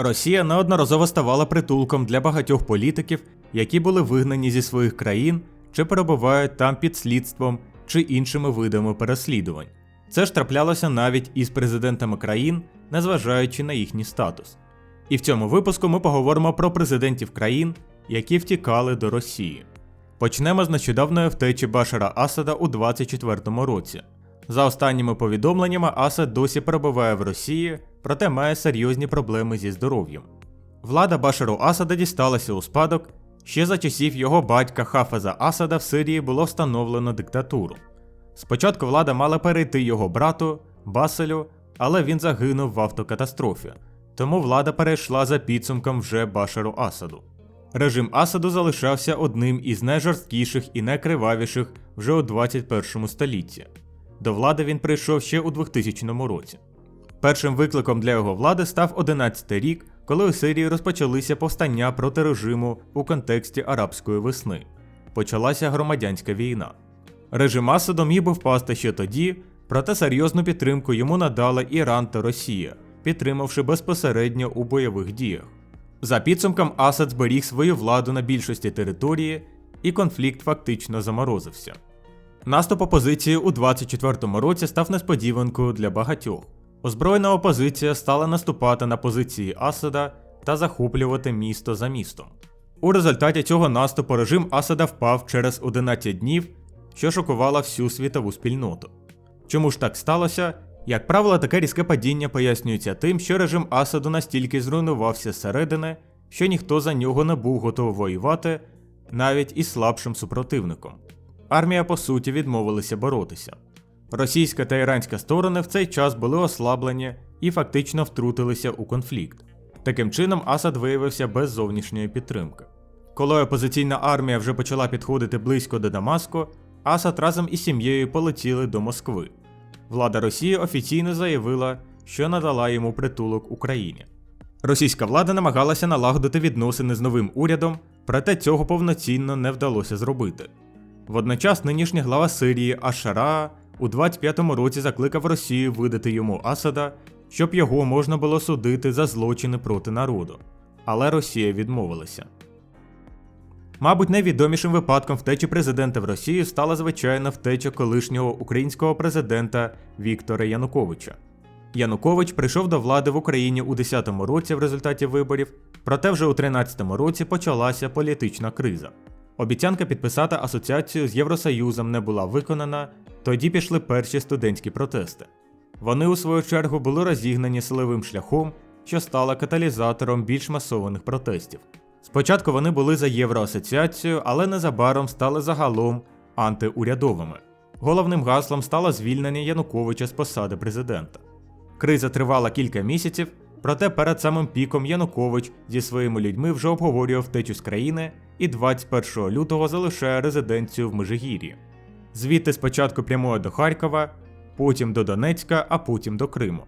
Росія неодноразово ставала притулком для багатьох політиків, які були вигнані зі своїх країн чи перебувають там під слідством чи іншими видами переслідувань. Це ж траплялося навіть із президентами країн, незважаючи на їхній статус. І в цьому випуску ми поговоримо про президентів країн, які втікали до Росії. Почнемо з нещодавної втечі Башара Асада у 24-му році. За останніми повідомленнями, Асад досі перебуває в Росії, проте має серйозні проблеми зі здоров'ям. Влада Башару Асада дісталася у спадок. Ще за часів його батька Хафеза Асада в Сирії було встановлено диктатуру. Спочатку влада мала перейти його брату Баселю, але він загинув в автокатастрофі, тому влада перейшла за підсумком вже Башару Асаду. Режим Асаду залишався одним із найжорсткіших і найкривавіших вже у 21 столітті. До влади він прийшов ще у 2000 році. Першим викликом для його влади став 11 рік, коли у Сирії розпочалися повстання проти режиму у контексті арабської весни. Почалася громадянська війна. Режим Асаду міг би впасти ще тоді, проте серйозну підтримку йому надали Іран та Росія, підтримавши безпосередньо у бойових діях. За підсумком Асад зберіг свою владу на більшості території, і конфлікт фактично заморозився. Наступ опозиції у 24-му році став несподіванкою для багатьох. Озброєна опозиція стала наступати на позиції Асада та захоплювати місто за містом. У результаті цього наступу режим Асада впав через 11 днів, що шокувало всю світову спільноту. Чому ж так сталося? Як правило, таке різке падіння пояснюється тим, що режим Асаду настільки зруйнувався зсередини, що ніхто за нього не був готовий воювати навіть із слабшим супротивником. Армія по суті відмовилася боротися. Російська та іранська сторони в цей час були ослаблені і фактично втрутилися у конфлікт. Таким чином, Асад виявився без зовнішньої підтримки. Коли опозиційна армія вже почала підходити близько до Дамаску, Асад разом із сім'єю полетіли до Москви. Влада Росії офіційно заявила, що надала йому притулок Україні. Російська влада намагалася налагодити відносини з новим урядом, проте цього повноцінно не вдалося зробити. Водночас нинішня глава Сирії Ашара у 25-му році закликав Росію видати йому Асада, щоб його можна було судити за злочини проти народу. Але Росія відмовилася. Мабуть, найвідомішим випадком втечі президента в Росію стала звичайна втеча колишнього українського президента Віктора Януковича. Янукович прийшов до влади в Україні у 10-му році в результаті виборів, проте вже у 13-му році почалася політична криза. Обіцянка підписати асоціацію з Євросоюзом не була виконана, тоді пішли перші студентські протести. Вони, у свою чергу, були розігнані силовим шляхом, що стало каталізатором більш масованих протестів. Спочатку вони були за Євроасоціацію, але незабаром стали загалом антиурядовими. Головним гаслом стало звільнення Януковича з посади президента. Криза тривала кілька місяців, проте перед самим піком Янукович зі своїми людьми вже обговорював втечу з країни і 21 лютого залишає резиденцію в Межигір'ї. Звідти спочатку прямує до Харкова, потім до Донецька, а потім до Криму.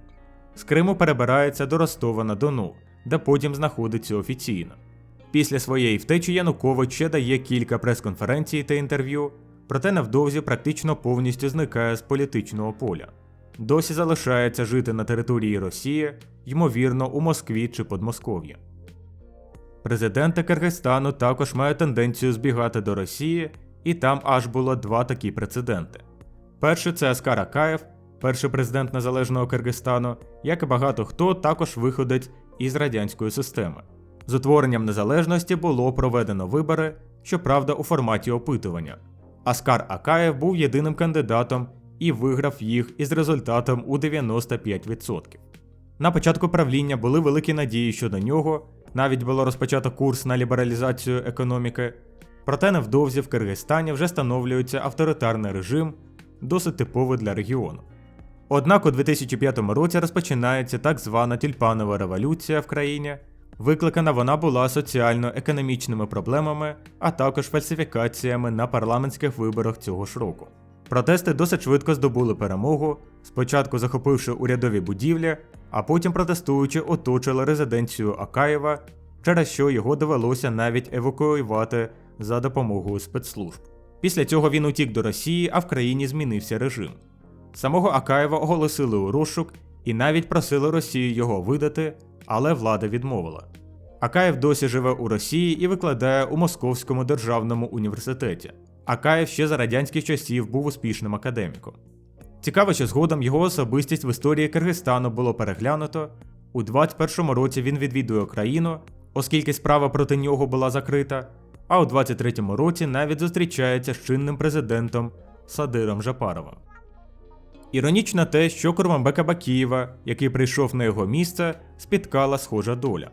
З Криму перебирається до Ростова на Дону, де потім знаходиться офіційно. Після своєї втечі Янукович ще дає кілька прес-конференцій та інтерв'ю, проте невдовзі практично повністю зникає з політичного поля. Досі залишається жити на території Росії, ймовірно, у Москві чи Подмосков'ї. Президенти Киргизстану також мають тенденцію збігати до Росії, і там аж було два такі прецеденти. Перший це Аскар Акаєв, перший президент незалежного Киргизстану, як і багато хто також виходить із радянської системи. З утворенням незалежності було проведено вибори, щоправда, у форматі опитування. Аскар Акаєв був єдиним кандидатом і виграв їх із результатом у 95%. На початку правління були великі надії щодо нього, навіть було розпочато курс на лібералізацію економіки, проте невдовзі в Киргизстані вже встановлюється авторитарний режим, досить типовий для регіону. Однак у 2005 році розпочинається так звана тюльпанова революція в країні. Викликана вона була соціально-економічними проблемами, а також фальсифікаціями на парламентських виборах цього ж року. Протести досить швидко здобули перемогу, спочатку захопивши урядові будівлі, а потім протестуючи оточили резиденцію Акаєва, через що його довелося навіть евакуювати за допомогою спецслужб. Після цього він утік до Росії, а в країні змінився режим. Самого Акаєва оголосили у розшук і навіть просили Росію його видати, але влада відмовила. Акаєв досі живе у Росії і викладає у Московському державному університеті. Акаєв ще за радянських часів був успішним академіком. Цікаво, що згодом його особистість в історії Киргизстану було переглянуто. У 21-му році він відвідує країну, оскільки справа проти нього була закрита, а у 23-му році навіть зустрічається з чинним президентом Садиром Жапаровим. Іронічно те, що Курманбека Бакієва, який прийшов на його місце, спіткала схожа доля.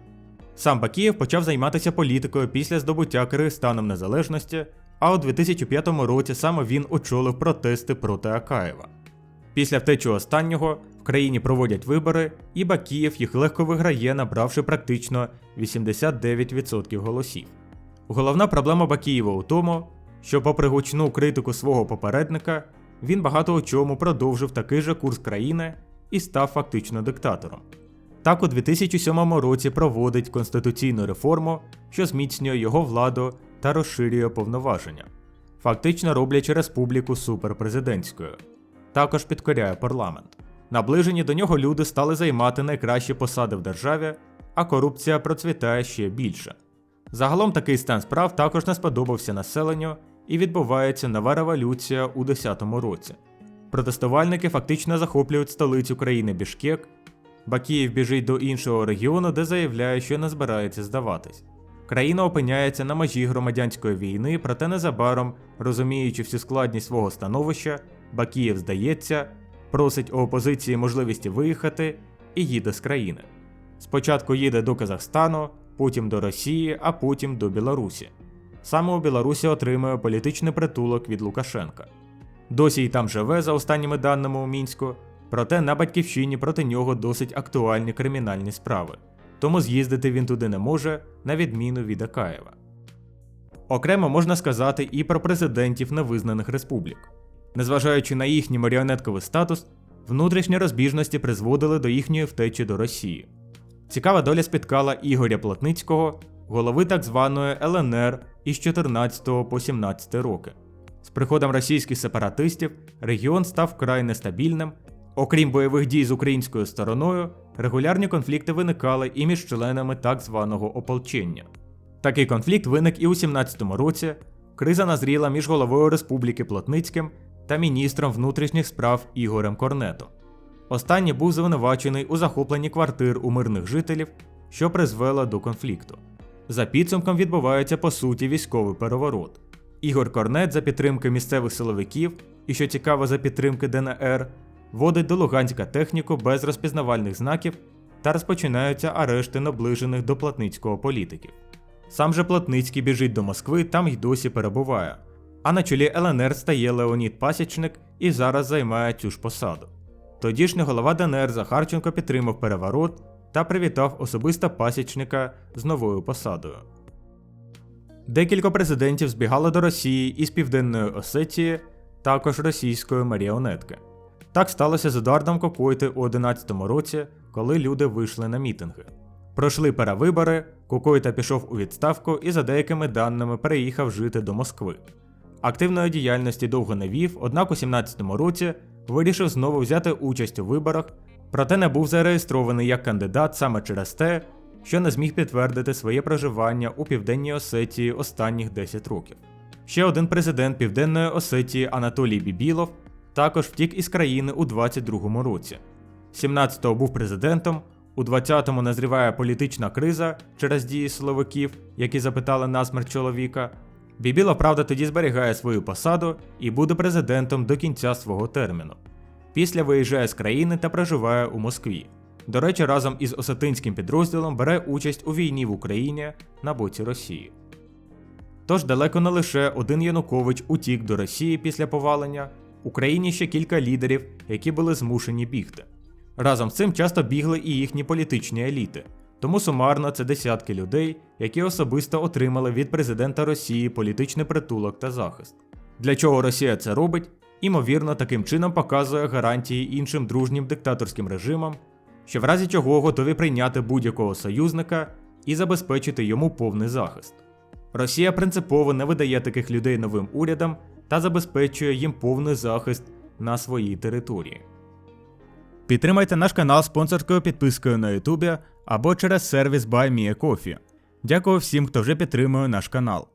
Сам Бакієв почав займатися політикою після здобуття Киргизстаном незалежності, а у 2005 році саме він очолив протести проти Акаєва. Після втечі останнього в країні проводять вибори, і Бакієв їх легко виграє, набравши практично 89% голосів. Головна проблема Бакієва у тому, що, попри гучну критику свого попередника, він багато у чому продовжив такий же курс країни і став фактично диктатором. Так у 2007 році проводить конституційну реформу, що зміцнює його владу та розширює повноваження, фактично роблячи республіку суперпрезидентською. Також підкоряє парламент. Наближені до нього люди стали займати найкращі посади в державі, а корупція процвітає ще більше. Загалом такий стан справ також не сподобався населенню і відбувається нова революція у 10-му році. Протестувальники фактично захоплюють столицю країни Бішкек. Бакіїв біжить до іншого регіону, де заявляє, що не збирається здаватись. Країна опиняється на межі громадянської війни, проте незабаром, розуміючи всю складність свого становища, Бакієв здається, просить у опозиції можливості виїхати і їде з країни. Спочатку їде до Казахстану, потім до Росії, а потім до Білорусі. Саме у Білорусі отримує політичний притулок від Лукашенка. Досі й там живе, за останніми даними у мінську, проте на батьківщині проти нього досить актуальні кримінальні справи, тому з'їздити він туди не може, на відміну від Акаєва. Окремо можна сказати і про президентів невизнаних республік. Незважаючи на їхній маріонетковий статус, внутрішні розбіжності призводили до їхньої втечі до Росії. Цікава доля спіткала Ігоря Плотницького, голови так званої ЛНР із 14 по 17 роки. З приходом російських сепаратистів регіон став вкрай нестабільним. Окрім бойових дій з українською стороною, регулярні конфлікти виникали і між членами так званого ополчення. Такий конфлікт виник і у 17-му році. Криза назріла між головою республіки Плотницьким та міністром внутрішніх справ Ігорем Корнетом. Останній був звинувачений у захопленні квартир у мирних жителів, що призвело до конфлікту. За підсумком відбувається по суті військовий переворот. Ігор Корнет за підтримки місцевих силовиків і, що цікаво, за підтримки ДНР, вводить до Луганська техніку без розпізнавальних знаків та розпочинаються арешти наближених до Платницького політиків. Сам же Платницький біжить до Москви, там й досі перебуває. А на чолі ЛНР стає Леонід Пасічник і зараз займає цю ж посаду. Тодішній голова ДНР Захарченко підтримав переворот та привітав особисто пасічника з новою посадою. Декілька президентів збігали до Росії із Південної Осетії, також російської маріонетки. Так сталося з Едуардом Кокойти у 11-му році, коли люди вийшли на мітинги. Пройшли перевибори, Кокойта пішов у відставку і, за деякими даними, переїхав жити до Москви. Активної діяльності довго не вів, однак у 17-му році вирішив знову взяти участь у виборах, проте не був зареєстрований як кандидат саме через те, що не зміг підтвердити своє проживання у Південній Осетії останніх 10 років. Ще один президент Південної Осетії Анатолій Бібілов також втік із країни у 22-му році. 17-го був президентом, у 20-му назріває політична криза через дії силовиків, які запитали насмерть чоловіка. Бібілов, правда, тоді зберігає свою посаду і буде президентом до кінця свого терміну. Після виїжджає з країни та проживає у Москві. До речі, разом із осетинським підрозділом бере участь у війні в Україні на боці Росії. Тож далеко не лише один Янукович утік до Росії після повалення, Україні ще кілька лідерів, які були змушені бігти. Разом з цим часто бігли і їхні політичні еліти, тому сумарно це десятки людей, які особисто отримали від президента Росії політичний притулок та захист. Для чого Росія це робить? Імовірно, таким чином показує гарантії іншим дружнім диктаторським режимам, що в разі чого готові прийняти будь-якого союзника і забезпечити йому повний захист. Росія принципово не видає таких людей новим урядам та забезпечує їм повний захист на своїй території. Підтримайте наш канал спонсорською підпискою на Ютубі або через сервіс BuyMeACoffee. Дякую всім, хто вже підтримує наш канал.